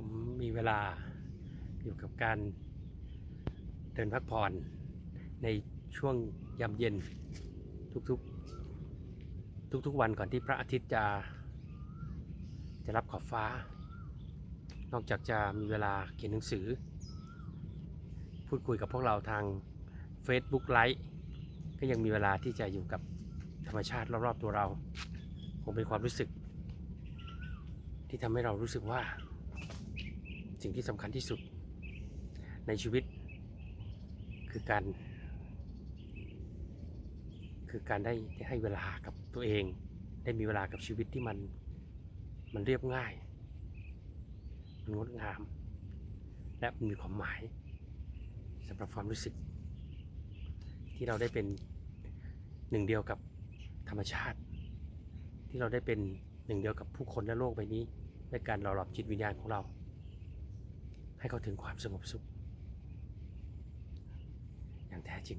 ผมมีเวลาอยู่กับการเดินพักผ่อนในช่วงยามเย็นทุกๆ ทุกๆวันก่อนที่พระอาทิตย์จะจะรับขอบฟ้า นอกจากจะมีเวลาเขียนหนังสือ พูดคุยกับพวกเราทาง Facebook ไลฟ์ก็ยังมีเวลาที่จะอยู่กับธรรมชาติรอบๆตัวเราคงเป็นความรู้สึก ที่ทำให้เรารู้สึกว่า สิ่งที่สำคัญที่สุด ในชีวิต คือการ คือการได้ได้ให้เวลากับตัวเอง ได้มีเวลากับชีวิตที่มันมันเรียบง่าย มันงดงาม และมันมีความหมายสำหรับความรู้สึก ที่เราได้เป็นหนึ่งเดียวกับธรรมชาติ ที่เราได้เป็นหนึ่งเดียวกับผู้คนและโลกใบนี้ในการหล่อหลอมจิตวิญญาณของเรา ให้เขาถึงความสงบสุข อย่างแท้จริง